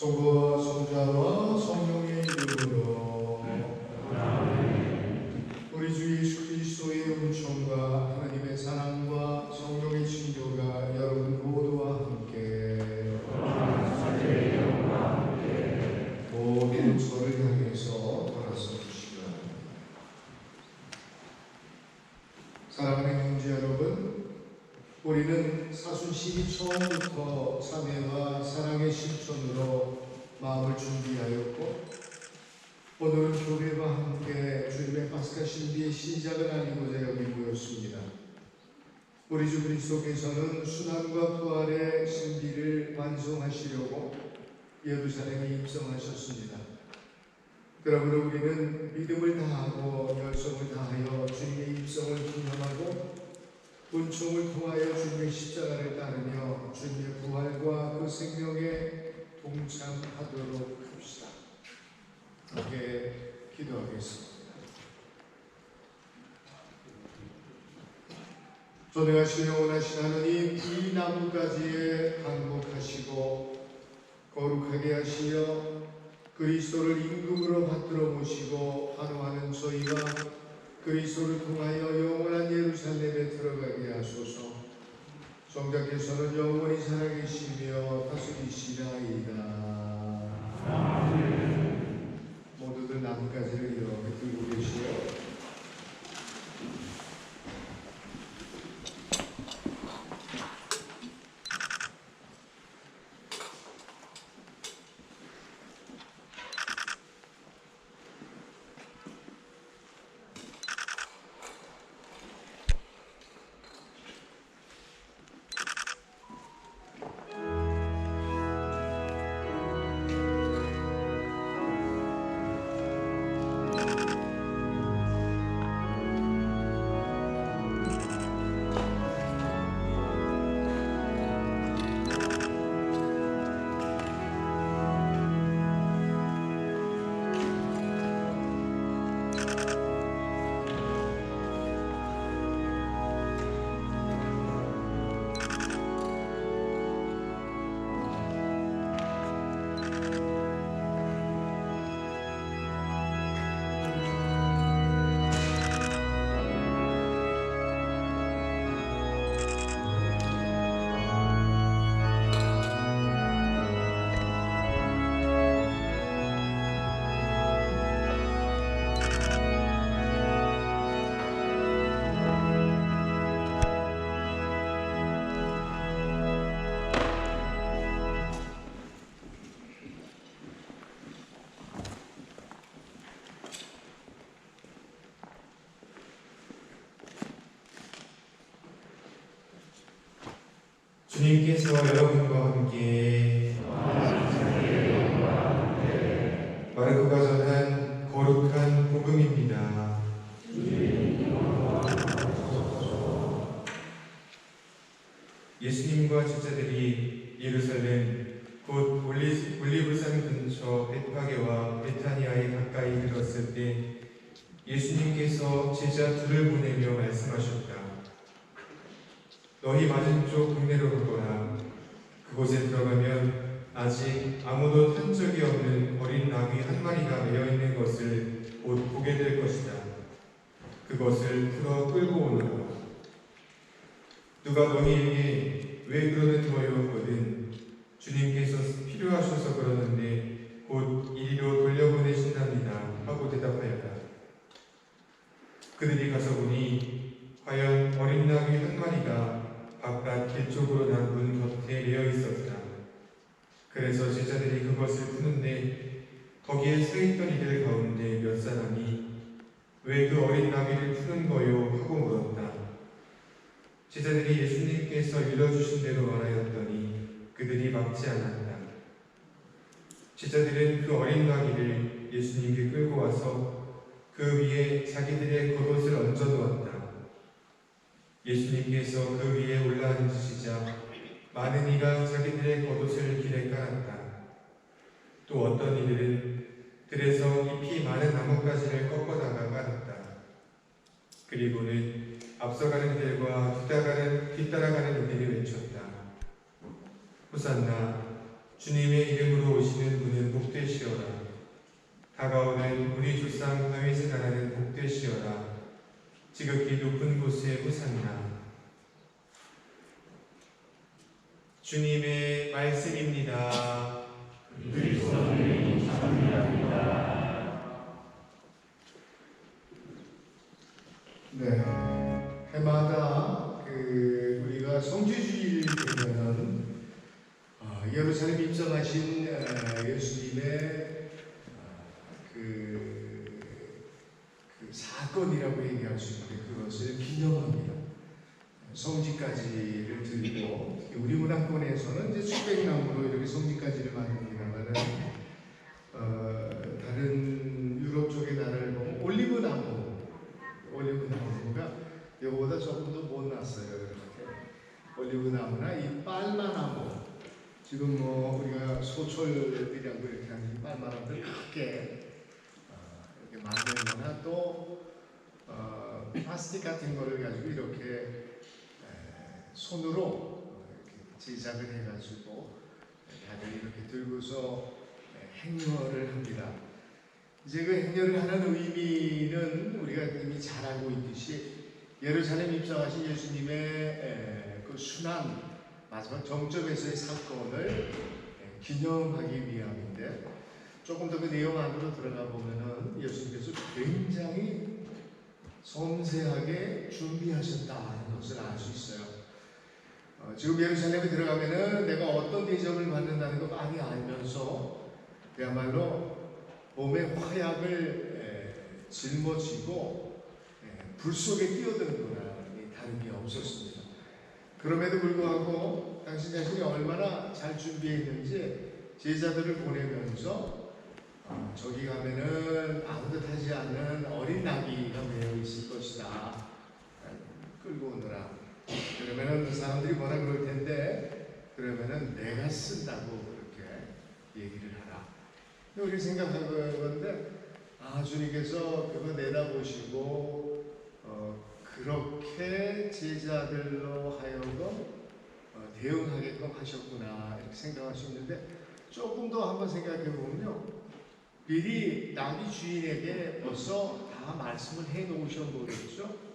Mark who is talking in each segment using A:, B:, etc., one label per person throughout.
A: 성부와 성자와 성령의 이름으로 우리 주 예수 그리스도의 은총과 하나님의 사랑과 성령의 친교가 여러분 모두와 함께 모든 저를 향해서 돌아서 주시기 바랍니다. 사랑하는 형제 여러분, 우리는 사순식이 처음부터 참회와 사랑의 실천으로 마음을 준비하였고 오늘은 교회와 함께 주님의 파스카 신비의 시작을 알리고자 여기 모였습니다. 우리 주 그리스도께서는 순환과 부활의 신비를 완성하시려고 예루살렘에 입성하셨습니다. 그러므로 우리는 믿음을 다하고 열성을 다하여 주님의 입성을 기념하고 은총을 통하여 주님의 십자가를 따르며 주님의 부활과 그 생명에 동참하도록 합시다. 함께 기도하겠습니다. 전능하신 영원하신 하나님 이 나무가지에 항복하시고 거룩하게 하시며 그리스도를 임금으로 받들어 모시고 환호하는 저희가 그리스도를 통하여 영원한 예루살렘에 들어가게 하소서. 성자께서는 영원히 살아계시며 다스리시나이다. 모두들 나뭇가지를 이렇
B: 주님께서 여러분과 함께 마르코가 전한 거룩한 복음입니다. 예수님과 제자들이 예루살렘 곧 올리- 올리브산 근처 베파게와 베타니아에 가까이 들었을 때 예수님께서 제자 둘을 보내며 말씀하셨다. 너희 맞은쪽 동네로 가거나 그곳에 들어가면 아직 아무도 탄 적이 없는 어린 나귀 한 마리가 매여 있는 것을 곧 보게 될 것이다. 그것을 풀어 끌고 오너라. 누가 너희에게 왜 그러는 거였거든 주님께서 필요하셔서 그러는데 곧 이리로 돌려보내신답니다 하고 대답하였다. 그들이 가서 보니 과연 어린 나귀 한 마리가 바깥 길 쪽으로 난 문 곁에 매여 있었다. 그래서 제자들이 그것을 푸는데 거기에 서 있던 이들 가운데 몇 사람이 왜 그 어린 나귀를 푸는 거요 하고 물었다. 제자들이 일러주신 대로 말하였더니 그들이 막지 않았다. 제자들은 그 어린 나귀를 예수님께 끌고 와서 그 위에 자기들의 겉옷을 얹어 놓았다. 예수님께서 그 위에 올라앉으시자 많은 이가 자기들의 겉옷을 길에 깔았다. 또 어떤 이들은 들에서 잎이 많은 나뭇가지를 꺾어다가 깔았다. 그리고는 앞서가는 이들과 뒤따라가는, 뒤따라가는 이들이 외쳤다. 호산나 주님의 이름으로 오시는 분은 복되시오라. 다가오는 우리 조상 다윗의 나라는 복되시오라. 지극히 높은 곳에 후산나. 주님의 말씀입니다.
A: 성지까지를 들고 우리 문화권에서는 이제 수백 나무로 이렇게 성지까지를 만듭니다만은 어, 다른 유럽 쪽의 나라를 보면 올리브 나무 올리브 나무가 이거보다 조금 더 못 났어요. 이렇게 올리브 나무나 이 빨마 나무 지금 뭐 우리가 소철들이라고 이렇게 하는 이 빨마 나무들 크게 어, 이렇게 만들거나 또 어, 플라스틱 같은 거를 가지고 이렇게 에, 손으로 제작을 해가지고 다들 이렇게 들고서 에, 행렬을 합니다. 이제 그 행렬을 하는 의미는 우리가 이미 잘 알고 있듯이 예루살렘 입성하신 예수님의 에, 그 순환 마지막 정점에서의 사건을 에, 기념하기 위함인데 조금 더 그 내용 안으로 들어가 보면은 예수님께서 굉장히 섬세하게 준비하셨다는 것을 알 수 있어요. 어, 지금 예루살렘에 들어가면은 내가 어떤 대접을 받는다는 거 많이 알면서 그야말로 몸에 화약을 에, 짊어지고 에, 불 속에 뛰어드는구나 이 다른 게 없었습니다. 그럼에도 불구하고 당신 자신이 얼마나 잘 준비했는지 제자들을 보내면서 어, 저기 가면은 아무도 타지 않는 어린 나귀가 매여 있을 것이다. 끌고 오느라. 그러면은 그 사람들이 뭐라 그럴 텐데 그러면은 내가 쓴다고 그렇게 얘기를 하라. 우리 생각하건데 아 주님께서 그거 내다보시고 어, 그렇게 제자들로 하여금 어, 대응하게끔 하셨구나 이렇게 생각할 수 있는데 조금 더 한번 생각해 보면요 미리 나귀 주인에게 벌써 다 말씀을 해 놓으신 거겠죠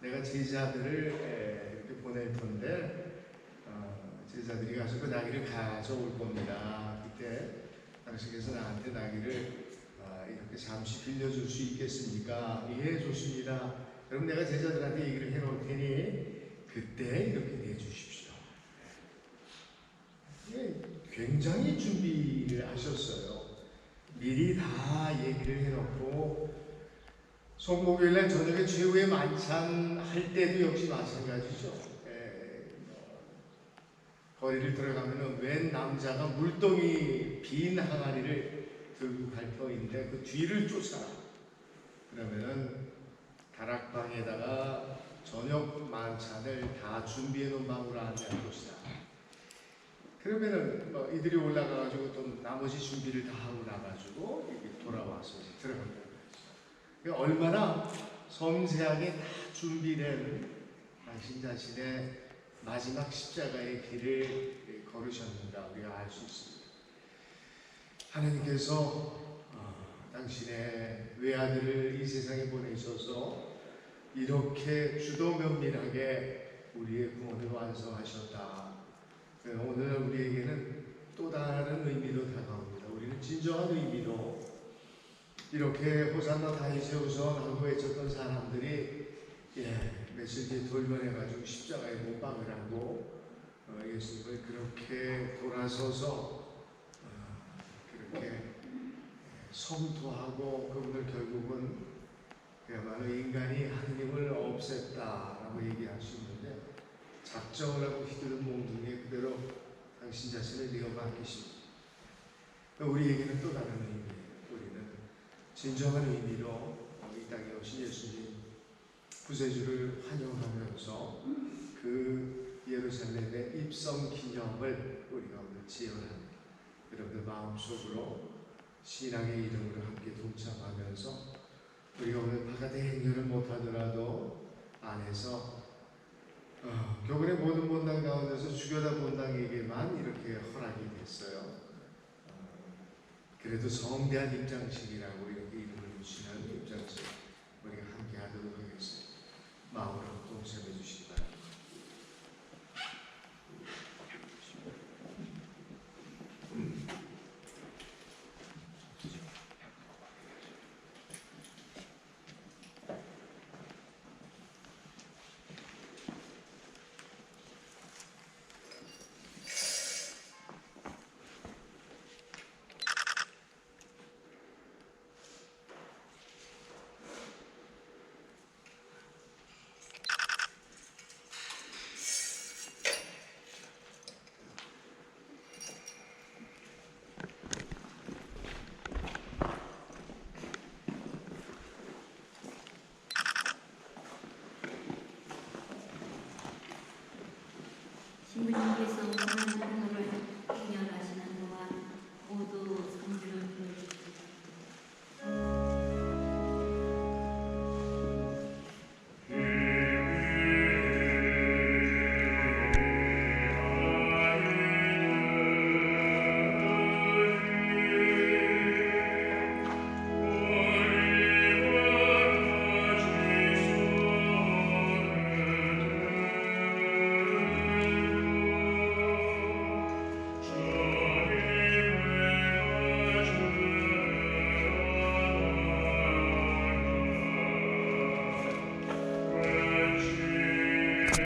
A: 내가 제자들을 에, 이렇게 보낼 건데 어, 제자들이 가서 그 나귀를 가져올 겁니다 그때 당신께서 나한테 나귀를 아, 이렇게 잠시 빌려줄 수 있겠습니까? 예, 좋습니다. 그럼 내가 제자들한테 얘기를 해놓을 테니 그때 이렇게 내주십시오. 예, 굉장히 준비를 하셨어요. 미리 다 얘기를 해놓고 성목요일날 저녁에 최후의 만찬 할 때도 역시 마찬가지죠. 예, 뭐, 거리를 들어가면은 웬 남자가 물동이 빈 항아리를 들고 갈 터인데 그 뒤를 쫓아라. 그러면은 다락방에다가 저녁 만찬을 다 준비해 놓은 방으로 안내할 것이다. 그러면은 뭐 이들이 올라가가지고 또 나머지 준비를 다 하고 나가지고 돌아와서 거죠. 얼마나 섬세하게 다 준비된 당신 자신의 마지막 십자가의 길을 걸으셨는가 우리가 알 수 있습니다. 하나님께서 어, 당신의 외아들을 이 세상에 보내셔서 이렇게 주도 면밀하게 우리의 구원을 완성하셨다. 네, 오늘 우리에게는 또 다른 의미로 다가옵니다. 우리는 진정한 의미로 이렇게 호산나 우선 하고 외쳤던 사람들이 예, 뒤에 돌변해가지고 십자가에 못 박으라고 어, 예수님을 그렇게 돌아서서 어, 그렇게 성토하고 그분을 결국은 그야말로 인간이 하느님을 없앴다라고 얘기할 수 있는데 작정을 하고 휘두른 몽둥이에 그대로 당신 자신을 내어 맡기십니다. 우리에게는 또 다른 의미, 진정한 의미로 이 땅에 오신 예수님 구세주를 환영하면서 그 예루살렘의 입성 기념을 우리가 오늘 지연합니다. 여러분들 마음속으로 신앙의 이름으로 함께 동참하면서 우리가 오늘 바깥에 행렬을 못하더라도 안에서 어, 교근의 모든 본당 가운데서 주교다 본당에게만 이렇게 허락이 됐어요. 어, 그래도 성대한 입장식이라고